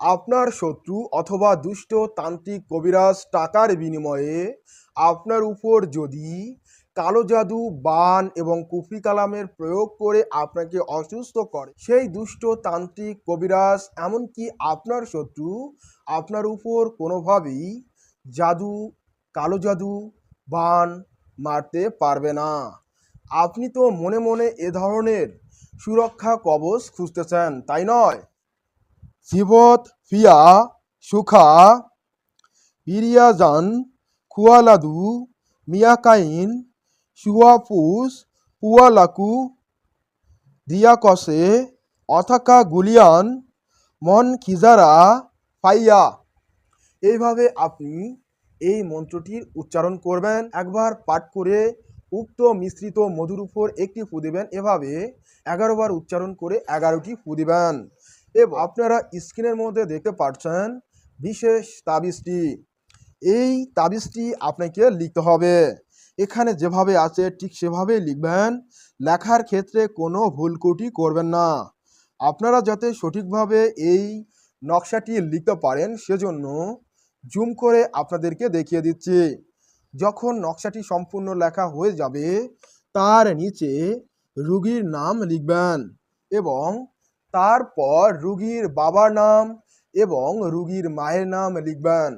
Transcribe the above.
আপনার শত্রু অথবা দুষ্ট তান্ত্রিক কবিরাজ টাকার বিনিময়ে আপনার উপর যদি কালো জাদু, বান এবং কুফরি কালামের প্রয়োগ করে আপনাকে অসুস্থ করে, সেই দুষ্ট তান্ত্রিক কবিরাজ এমনকি আপনার শত্রু আপনার উপর কোনোভাবেই জাদু, কালো জাদু, বান মারতে পারবে না। আপনি তো মনে মনে এ ধরনের সুরক্ষা কবচ খুঁজতেছেন, তাই নয়? জীবত, ফিয়া, সুখা, বিরিয়াজান, খুয়ালাদু, মিয়াকাইন সুয়াপুস পুয়ালাকু, দিয়াকসে, অথাকা গুলিয়ান, মন খিজারা, ফাইয়া। এইভাবে আপনি এই মন্ত্রটির উচ্চারণ করবেন। একবার পাঠ করে উক্ত মিশ্রিত মধুর উপর একটি ফু দিবেন। এভাবে এগারো বার উচ্চারণ করে এগারোটি ফু দিবেন। এবং আপনারা স্ক্রিনের মধ্যে দেখতে পাচ্ছেন বিশেষ তাবিজটি। এই তাবিজটি আপনাকে লিখতে হবে। এখানে যেভাবে আছে ঠিক সেভাবে লিখবেন। লেখার ক্ষেত্রে কোনো ভুলকুটি করবেন না। আপনারা যাতে সঠিকভাবে এই নকশাটি লিখতে পারেন সেজন্য জুম করে আপনাদেরকে দেখিয়ে দিচ্ছি। যখন নকশাটি সম্পূর্ণ লেখা হয়ে যাবে, তার নিচে রুগীর নাম লিখবেন এবং তারপর রুগীর বাবার নাম এবং রুগীর মায়ের নাম লিখবেন।